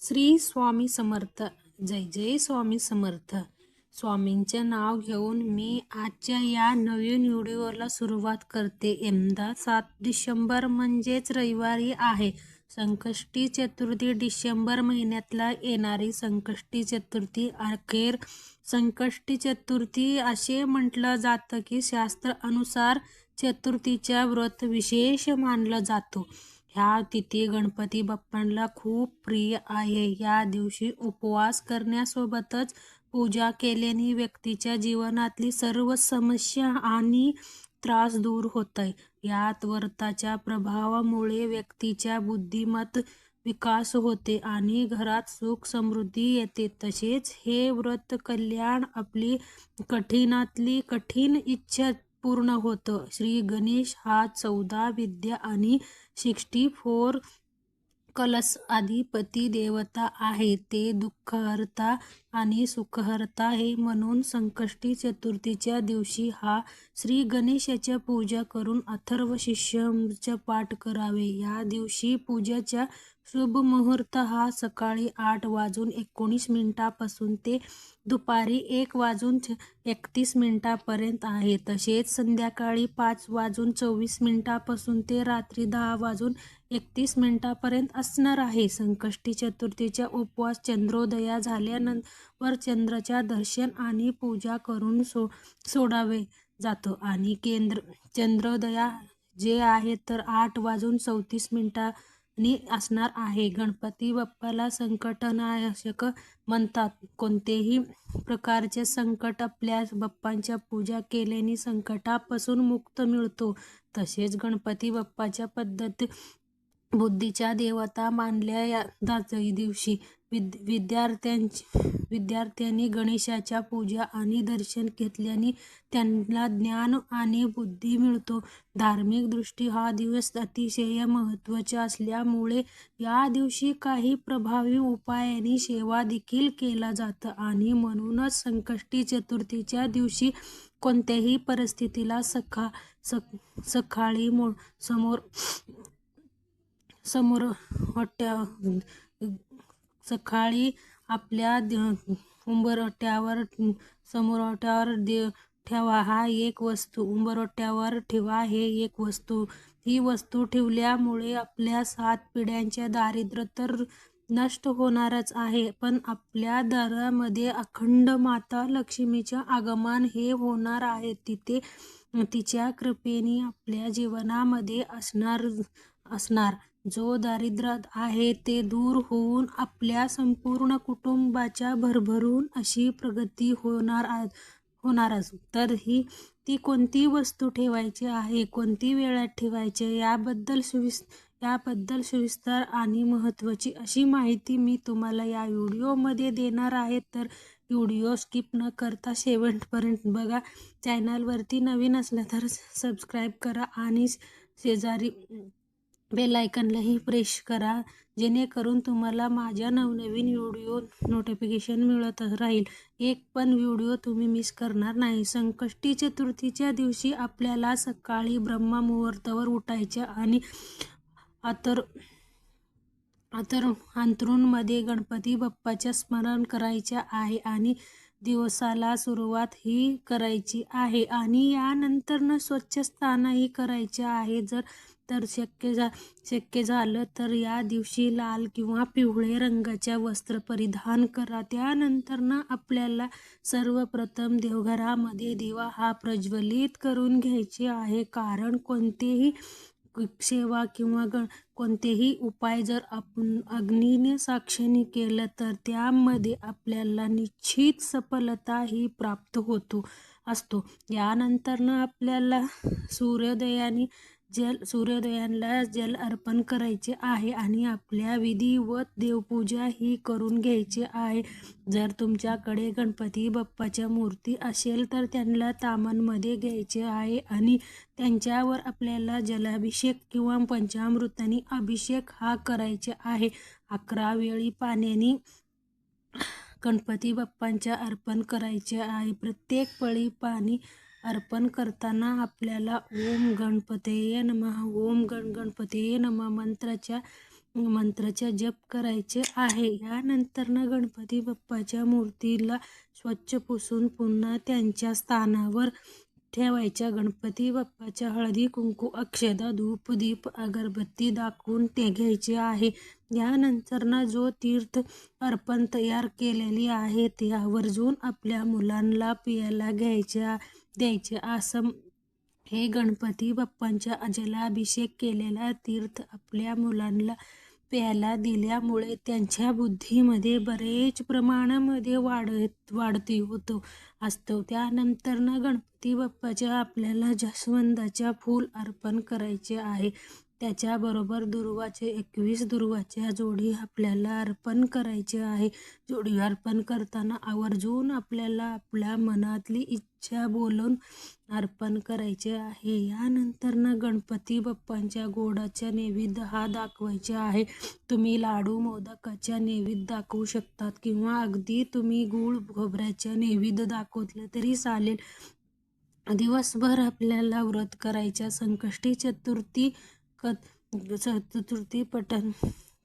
श्री स्वामी समर्थ. जय जय स्वामी समर्थ. स्वामींचे नाव घेऊन मी आजच्या या नवीन व्हिडिओला सुरुवात करते. यंदा सात डिसेंबर म्हणजेच रविवारी आहे. संकष्टी चतुर्थी डिसेंबर महिन्यातला येणारी संकष्टी चतुर्थी अखेर संकष्टी चतुर्थी असे म्हटलं जातं की शास्त्र अनुसार चतुर्थीच्या व्रत विशेष मानलं जातो. ह्या तिथी गणपती बाप्पांना खूप प्रिय आहे. या दिवशी उपवास करण्यासोबतच पूजा केल्याने व्यक्तीच्या जीवनातली सर्व समस्या आणि त्रास दूर होत आहे यात व्रताच्या प्रभावामुळे व्यक्तीच्या बुद्धिमत विकास होते आणि घरात सुख समृद्धी येते. तसेच हे व्रत कल्याण आपली कठीणातली कठीण इच्छा पूर्ण होतं. श्री गणेश हा चौदा विद्या आणि सिक्स्टी फोर कलस अधिपती देवता आहे. ते दुःखहर्ता आणि सुखहर्ता हे म्हणून संकष्टी चतुर्थीच्या दिवशी हा श्री गणेशाच्या पूजा करून अथर्व शिष्यचा पाठ करावे. या दिवशी पूजाच्या शुभ मुहूर्त हा सकाळी आठ वाजून एकोणीस मिनिटापासून ते दुपारी एक वाजून एकतीस मिनिटापर्यंत आहे. तसेच संध्याकाळी पाच वाजून चोवीस मिनिटापासून ते रात्री दहा वाजून एकतीस मिनिटापर्यंत असणार आहे. संकष्टी चतुर्थीचा उपवास चंद्रोदया झाल्यानंतर चंद्राच्या दर्शन आणि पूजा करून सो सोडावे जातो. आणि केंद्र चंद्रोदया जे आहे तर आठ वाजून चौतीस मिनिटा नी असणार आहे. गणपती बाप्पाला संकटनाशक म्हणतात. कोणतेही प्रकारचे संकट आपल्या बाप्पांच्या पूजा केल्याने संकटापासून मुक्त मिळतो. तसेच गणपती बाप्पाच्या पद्धती बुद्धीच्या देवता मानल्या जात. दिवशी विद विद्यार्थ्यांची विद्यार्थ्यांनी गणेशाच्या पूजा आणि दर्शन घेतल्याने त्यांना ज्ञान आणि बुद्धी मिळतो. धार्मिक दृष्टी हा दिवस अतिशय महत्त्वाचा असल्यामुळे या दिवशी काही प्रभावी उपायांनी सेवा देखील केला जातं आणि म्हणूनच संकष्टी चतुर्थीच्या दिवशी कोणत्याही परिस्थितीला सखा सक सकाळी मो समोर समोर हट्ट्या सकाळी आपल्या उंबरट्यावर समोरट्यावर दे ठेवा. हा एक वस्तू. उंबरठ्यावर ठेवा. हे एक वस्तू. ही वस्तू ठेवल्यामुळे आपल्या सात पिढ्यांच्या दारिद्र्य तर नष्ट होणारच आहे. पण आपल्या दारामध्ये अखंड माता लक्ष्मीचे आगमन हे होणार आहे. तिथे तिच्या कृपेने आपल्या जीवनामध्ये असणार असणार. जो दारिद्र्य आहे ते दूर होऊन आपल्या संपूर्ण कुटुंबाच्या भरभरून अशी प्रगती होणार होणारच तर ही ती कोणती वस्तू ठेवायची आहे? कोणती वेळात ठेवायची याबद्दल सुविस् याबद्दल सविस्तर आणि महत्त्वाची अशी माहिती मी तुम्हाला या व्हिडिओमध्ये देणार आहे. तर व्हिडिओ स्किप न करता शेवटपर्यंत बघा. चॅनलवरती नवीन असलं तर सबस्क्राईब करा आणि शेजारी बेल आयकनलाही प्रेस करा जेणेकरून तुम्हाला माझ्या नवनवीन व्हिडिओ नोटिफिकेशन मिळत राहील. एक पण व्हिडिओ तुम्ही मिस करणार नाही. संकष्टी चतुर्थीच्या दिवशी आपल्याला सकाळी ब्रह्ममुहूर्तावर उठायचे आणि अतर अतर अंतरूणमध्ये गणपती बाप्पाच्या स्मरण करायचे आहे आणि दिवसाला सुरुवात ही करायची आहे. आणि यानंतरनं स्वच्छ स्थानही करायचे आहे. जर तर शक्य झा शक्य झालं तर या दिवशी लाल किंवा पिवळे रंगाच्या वस्त्र परिधान करा. त्यानंतरनं आपल्याला सर्वप्रथम देवघरामध्ये दिवा हा प्रज्वलित करून घ्यायचे आहे. कारण कोणतेही सेवा किंवा ग कोणतेही उपाय जर आपण अग्नीने साक्षीने केलं तर त्यामध्ये आपल्याला निश्चित सफलता ही प्राप्त होतो असतो. यानंतरनं आपल्याला सूर्योदयाने जल सूर्योदयांना जल अर्पण करायचे आहे आणि आपल्या विधिवत देवपूजा ही करून घ्यायची आहे. जर तुमच्याकडे गणपती बाप्पाच्या मूर्ती असेल तर त्यांना तामनमध्ये घ्यायचे आहे आणि त्यांच्यावर आपल्याला जलाभिषेक किंवा पंचामृताने अभिषेक हा करायचे आहे. अकरा वेळी पाण्याने गणपती बाप्पांच्या अर्पण करायचे आहे. प्रत्येक पळी पाणी अर्पण करताना आपल्याला ओम गणपतये नमः ओम गण गणपतये नमः मंत्राच्या मंत्राचा जप करायचे आहे. यानंतरनं गणपती बाप्पाच्या मूर्तीला स्वच्छ पुसून पुन्हा त्यांच्या स्थानावर ठेवायच्या. गणपती बाप्पाच्या हळदी कुंकू अक्षदा धूप दीप अगरबत्ती दाखवून ते घ्यायचे आहे. यानंतरनं जो तीर्थ अर्पण तयार केलेली आहे ते आवर्जून आपल्या मुलांना पियाला घ्यायच्या द्यायचे. असं हे गणपती बाप्पांच्या जलाभिषेक केलेला तीर्थ आपल्या मुलांना प्यायला दिल्यामुळे त्यांच्या बुद्धीमध्ये बरेच प्रमाणामध्ये वाढत वाढती होतो असतो. त्यानंतरनं गणपती बाप्पाच्या आपल्याला जास्वंदाच्या फूल अर्पण करायचे आहे. त्याच्याबरोबर दुर्वाचे एकवीस दुर्वाच्या जोडी आपल्याला अर्पण करायचे आहे. जोडी अर्पण करताना आवर्जून आपल्याला आपल्या मनातली इच्छा बोलून अर्पण करायचे आहे. यानंतर ना गणपती बाप्पांच्या गोडाच्या नैवेद्य हा दाखवायचे आहे. तुम्ही लाडू मोदकाच्या नैवेद्य दाखवू शकतात किंवा अगदी तुम्ही गूळ खोबऱ्याच्या नैवेद्य दाखवलं तरी चालेल. दिवसभर आपल्याला व्रत करायच्या संकष्टी चतुर्थी क चतुर्थी पठण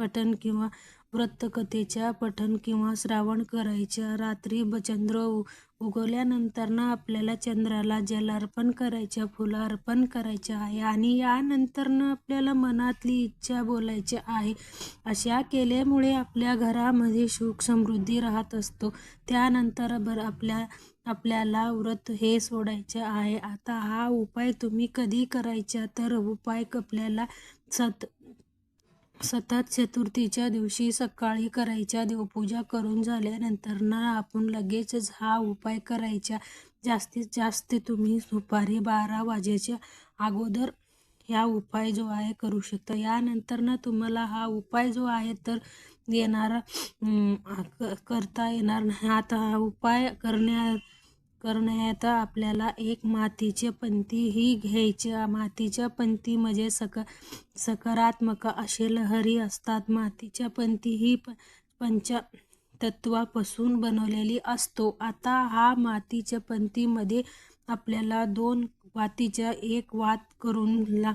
पठण किंवा व्रतकथेच्या पठण किंवा श्रावण करायच्या रात्री ब चंद्र उगवल्यानंतर उगवल्यानंतरनं आपल्याला चंद्राला जल अर्पण करायच्या फुलं अर्पण करायच्या आहे आणि यानंतरनं आपल्याला मनातली इच्छा बोलायची आहे. अशा केल्यामुळे आपल्या घरामध्ये सुख समृद्धी राहत असतो. त्यानंतर बरं आपल्या आपल्याला व्रत हे सोडायचे आहे. आता हा उपाय तुम्ही कधी करायचा? तर उपाय आपल्याला सत सतत चतुर्थीच्या दिवशी सकाळी करायच्या देवपूजा करून झाल्यानंतर ना आपण लगेचच हा उपाय करायचा. जास्तीत जास्त तुम्ही दुपारी बारा वाजेच्या अगोदर ह्या उपाय जो आहे करू शकता. यानंतर ना तुम्हाला हा उपाय जो आहे तर येणारा करता येणार नाही. आता हा उपाय करण्या करण्यात आपल्याला एक मातीचे पंती ही घ्यायची मातीच्या पंती म्हणजे सक सकारात्मक असे लहरी असतात. मातीच्या पंती ही प पंच तत्वापासून बनवलेली असतो. आता हा मातीच्या पंतीमध्ये आपल्याला दोन वातीच्या एक वात करून ला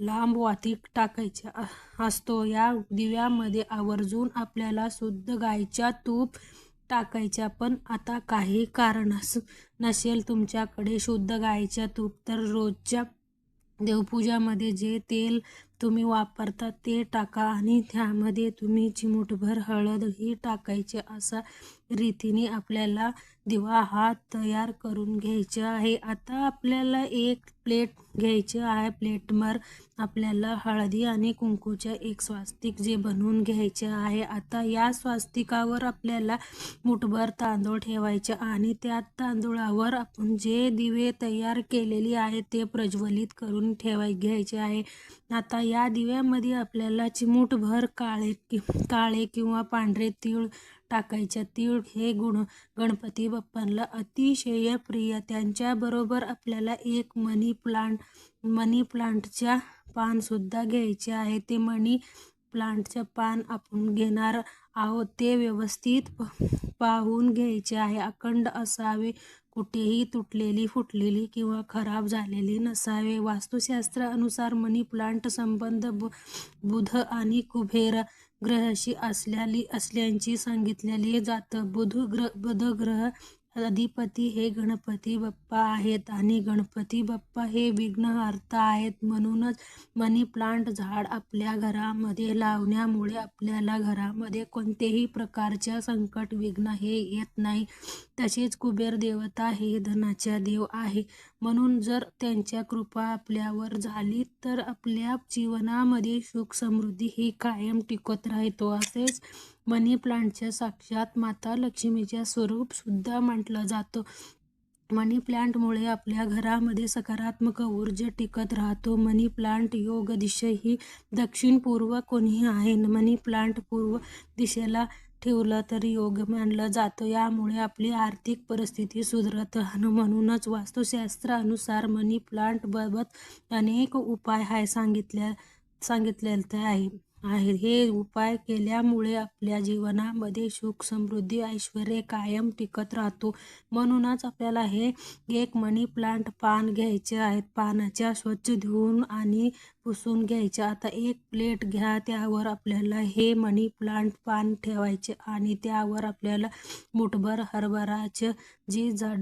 लांब वाती टाकायच्या असतो. या दिव्यामध्ये आवर्जून आपल्याला शुद्ध गायच्या तूप टाकायच्या पण आता काही कारण नसेल तुमच्याकडे शुद्ध गायच्या तूप तर रोजच्या देवपूजामध्ये जे तेल तुम्ही वापरता ते टाका आणि त्यामध्ये तुम्ही चिमूटभर हळदही टाकायचे असा रीतीने आपल्याला दिवा हा तयार करून घ्यायचा आहे. आता आपल्याला एक प्लेट घ्यायची आहे. प्लेटवर आपल्याला हळदी आणि कुंकूच्या एक स्वास्तिक जे बनवून घ्यायचे आहे. आता या स्वास्तिकावर आपल्याला मुठभर तांदूळ ठेवायचे आणि त्या तांदूळावर आपण जे दिवे तयार केलेली आहे ते प्रज्वलित करून ठेवाय घ्यायचे आहे. आता या दिव्यामध्ये आपल्याला चिमूटभर काळे कि काळे किंवा पांढरे तीळ टाकायच्या तीळ हे गुण गणपती बाप्पांना अतिशय प्रिय. त्यांच्याबरोबर आपल्याला एक मनी प्लांट मनी प्लांटच्या पानसुद्धा घ्यायचे आहे. ते मनी प्लांटचं पान आपण घेणार आहोत. ते व्यवस्थित पाहून घ्यायचे आहे. अखंड असावे. कुठेही तुटलेली फुटलेली किंवा खराब झालेली नसावे. वास्तुशास्त्रानुसार मनी प्लांट संबंध बु बुध आणि कुबेर ग्रहाशी असल्याली असल्याची सांगितलेली जातं. बुध ग्रह बुध ग्रह अधिपती हे गणपती बाप्पा आहेत आणि गणपती बाप्पा हे विघ्नहर्ता आहेत. म्हणूनच मनी प्लांट झाड आपल्या घरामध्ये लावण्यामुळे आपल्याला घरामध्ये कोणतेही प्रकारच्या संकट विघ्न हे येत नाही. तसेच कुबेर देवता हे धनाच्या देव आहे. म्हणून जर त्यांच्या कृपा आपल्यावर झाली तर आपल्या जीवनामध्ये सुख समृद्धी ही कायम टिकत राहतो. असेच मनी प्लांटच्या साक्षात माता लक्ष्मीच्या स्वरूप सुद्धा म्हटलं जातं. मनी प्लांटमुळे आपल्या घरामध्ये सकारात्मक ऊर्जा टिकत राहतो. मनी प्लांट योग दिशा ही दक्षिण पूर्व कोणी आहे. मनी प्लांट पूर्व दिशेला ठेवलं तर योग मानलं जातं. यामुळे आपली आर्थिक परिस्थिती सुधरत. म्हणूनच वास्तुशास्त्रानुसार मनी प्लांटबाबत अनेक उपाय आहे सांगितल्या सांगितलेलं आहे. आहेत. हे उपाय केल्यामुळे आपल्या जीवनामध्ये सुख समृद्धी ऐश्वर कायम टिकत राहतो. म्हणूनच आपल्याला हे एक मनी प्लांट पान घ्यायचे आहेत. पानाच्या स्वच्छ धुवून आणि पुसून घ्यायचे. आता एक प्लेट घ्या त्यावर आपल्याला हे मनी प्लांट पान ठेवायचे आणि त्यावर आपल्याला मुठभर हरभराचं जी जा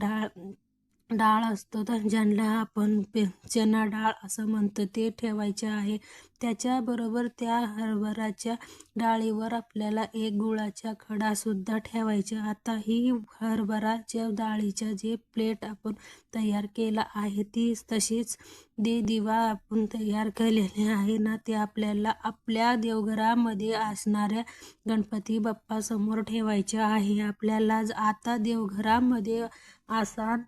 डाळ असतो तर ज्यांना आपण पे चना डाळ असं म्हणतो ते ठेवायचे आहे. त्याच्याबरोबर त्या हरभराच्या डाळीवर आपल्याला एक गुळाचा खडासुद्धा ठेवायचा. आता ही हरभराच्या डाळीच्या जे प्लेट आपण तयार केला आहे ती तशीच दे दिवा आपण तयार केलेले आहे ना ते आपल्याला आपल्या देवघरामध्ये असणाऱ्या गणपती बाप्पासमोर ठेवायचे आहे. आपल्याला आता देवघरामध्ये आसान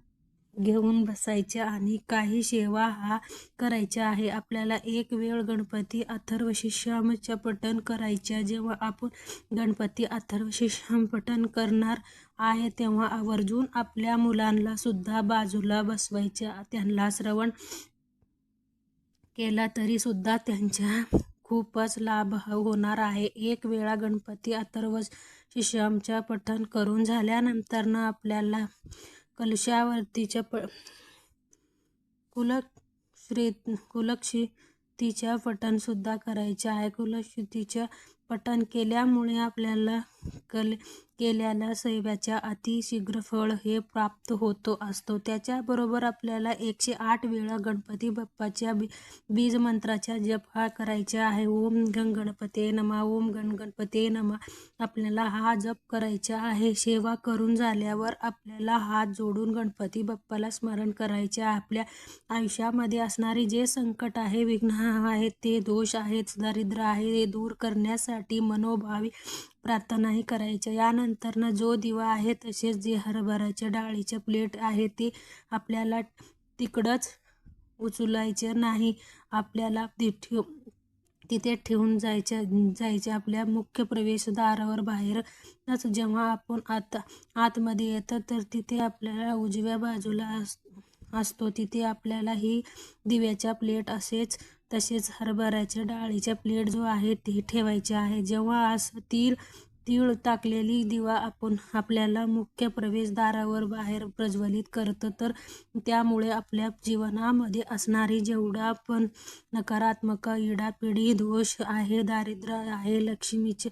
घेऊन बसायचे आणि काही सेवा हा करायच्या आहे. आपल्याला एक वेळ गणपती अथर्व शिष्यामच्या पठण करायच्या. जेव्हा आपण गणपती अथर्व शिष्याम पठण करणार आहे तेव्हा आवर्जून आपल्या मुलांना सुद्धा बाजूला बसवायच्या. त्यांना श्रवण केला तरी सुद्धा त्यांच्या खूपच लाभ होणार आहे. एक वेळा गणपती अथर्व शिष्यामच्या पठण करून झाल्यानंतर ना आपल्याला कलशावरतीच्या प कुलश्री कुलक्षितीच्या पठणसुद्धा करायचे आहे. कुलक्षितीच्या पठण केल्यामुळे आपल्याला कल केल्याला सैव्याच्या अतिशीघ्र फळ हे प्राप्त होतो असतो. त्याच्याबरोबर आपल्याला एकशे आठ वेळा गणपती बाप्पाच्या बी बीज मंत्राच्या जप हा करायचा आहे. ओम गण गणपते नमा ओम गण गणपते नमा. आपल्याला हा जप करायचा आहे. सेवा करून झाल्यावर आपल्याला हात जोडून गणपती बाप्पाला स्मरण करायचे आपल्या आयुष्यामध्ये असणारे जे संकट आहे विघ्न आहेत ते दोष आहेत दारिद्र्य आहे ते दूर करण्यासाठी मनोभावी प्रार्थनाही करायच्या यानंतरनं जो दिवा आहे तसेच जे हरभराच्या डाळीचे प्लेट आहे ते आपल्याला तिकडंच उचलायचे नाही. आपल्याला ठेव तिथे ठेवून जायच्या जायचे. आपल्या मुख्य प्रवेशद्वारावर बाहेरच जेव्हा आपण आत आतमध्ये येतं तर तिथे आपल्याला उजव्या बाजूला अस असतो. तिथे आपल्याला ही दिव्याच्या प्लेट असेच तसेच हरभऱ्याच्या डाळीच्या प्लेट जो आहे ते ठेवायचे आहे. जेव्हा असं तीळ तीळ टाकलेली दिवा आपण आपल्याला मुख्य प्रवेशद्वारावर बाहेर प्रज्वलित करतं तर त्यामुळे आपल्या जीवनामध्ये असणारी जेवढा पण नकारात्मक इडापिडी दोष आहे दारिद्र्य आहे लक्ष्मीचे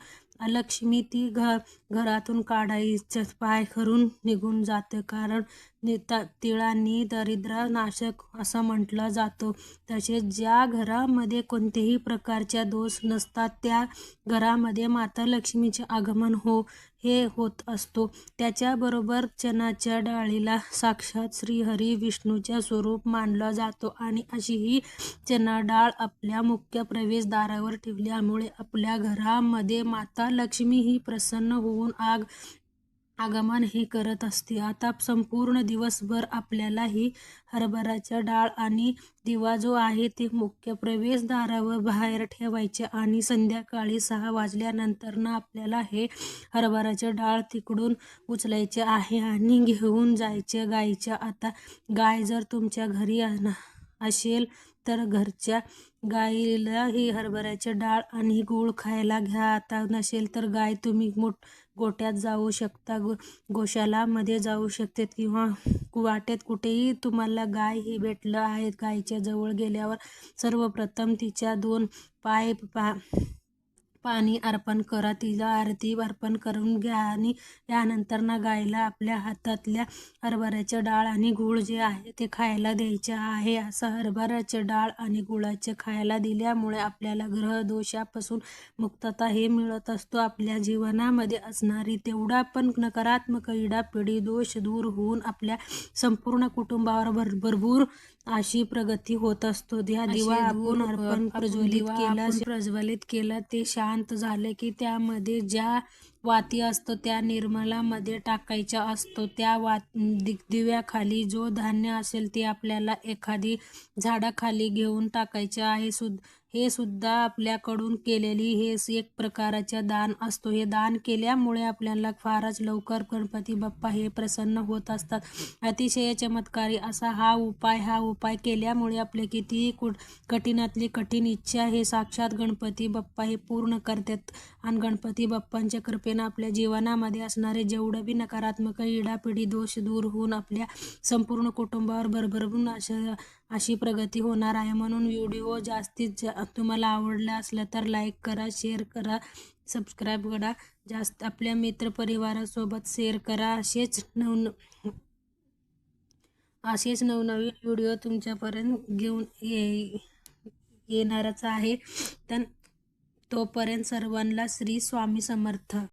लक्ष्मी ती घ घरातून काढायचं पाय करून निघून जातं. कारण तिळांनी दरिद्र नाशक असं म्हटलं जातं. तसेच ज्या घरामध्ये कोणतेही प्रकारच्या दोष नसतात त्या घरामध्ये माता लक्ष्मीचे आगमन हो हे होत असतो. त्याच्याबरोबर चनाच्या डाळीला साक्षात श्रीहरी विष्णूच्या स्वरूप मानला जातो आणि अशी ही चना डाळ आपल्या मुख्य प्रवेशद्वारावर ठेवल्यामुळे आपल्या घरामध्ये माता लक्ष्मी ही प्रसन्न होऊन आग आगमन हे करत असते. आता संपूर्ण दिवसभर आपल्याला ही हरभराच्या डाळ आणि दिवा जो आहे ते मुख्य प्रवेशद्वारावर बाहेर ठेवायचे आणि संध्याकाळी सहा वाजल्यानंतर ना आपल्याला हे हरभराचे डाळ तिकडून उचलायचे आहे आणि घेऊन जायचे गायीच्या आता गाय जर तुमच्या घरी असेल तर घरच्या गाईलाही हरभऱ्याची डाळ आणि गूळ खायला घ्या. आता नसेल तर गाय तुम्ही मोठ गोट्यात जाऊ शकता गो गोशालामध्ये जाऊ शकते किंवा वाटेत कुठेही तुम्हाला गाय ही भेटलं आहे. गायीच्या जवळ गेल्यावर सर्वप्रथम तिच्या दोन पाय पा पाणी अर्पण करा. तिला आरती अर्पण करून घ्या आणि यानंतर ना गायला आपल्या हातातल्या हरभऱ्याचे डाळ आणि गूळ जे आहे ते खायला द्यायचे आहे. असं हरभऱ्याचे डाळ आणि गुळाचे खायला दिल्यामुळे आपल्याला ग्रहदोषापासून मुक्तता हे मिळत असतो. आपल्या जीवनामध्ये असणारी तेवढा पण नकारात्मक इडापिडी दोष दूर होऊन आपल्या संपूर्ण कुटुंबावर भर भरपूर अशी प्रगती होत असतो. ह्या दिवा आपण अर्पण प्रज्वलित केला प्रज्वलित केला ते शांत झाले की त्यामध्ये ज्या वाती असतो त्या निर्मलामध्ये टाकायच्या असतो. त्या वात दिव्याखाली जो धान्य असेल ते आपल्याला एखादी झाडाखाली घेऊन टाकायचे आहे. सुद हे सुद्धा आपल्याकडून केलेली हे एक प्रकारचे दान असतो. हे दान केल्यामुळे आपल्याला फारच लवकर गणपती बाप्पा हे प्रसन्न होत असतात. अतिशय चमत्कारी असा हा उपाय हा उपाय केल्यामुळे आपले कितीही कुठ कठीणातली कठीण इच्छा हे साक्षात गणपती बाप्पा हे पूर्ण करतात. आणि गणपती बाप्पांच्या कृपेनं आपल्या जीवनामध्ये असणारे जेवढं बी नकारात्मक इडापिडी दोष दूर होऊन आपल्या संपूर्ण कुटुंबावर भरभरून अशा अशी प्रगती होणार आहे म्हणून व्हिडिओ जास्तीत जा तुम्हाला आवडला असला तर लाईक करा शेअर करा सबस्क्राईब करा. जास्त आपल्या मित्रपरिवारासोबत शेअर करा. असेच नव असेच नवनवीन व्हिडिओ तुमच्यापर्यंत घेऊन ये येणारच आहे. तर तोपर्यंत सर्वांना श्री स्वामी समर्थ.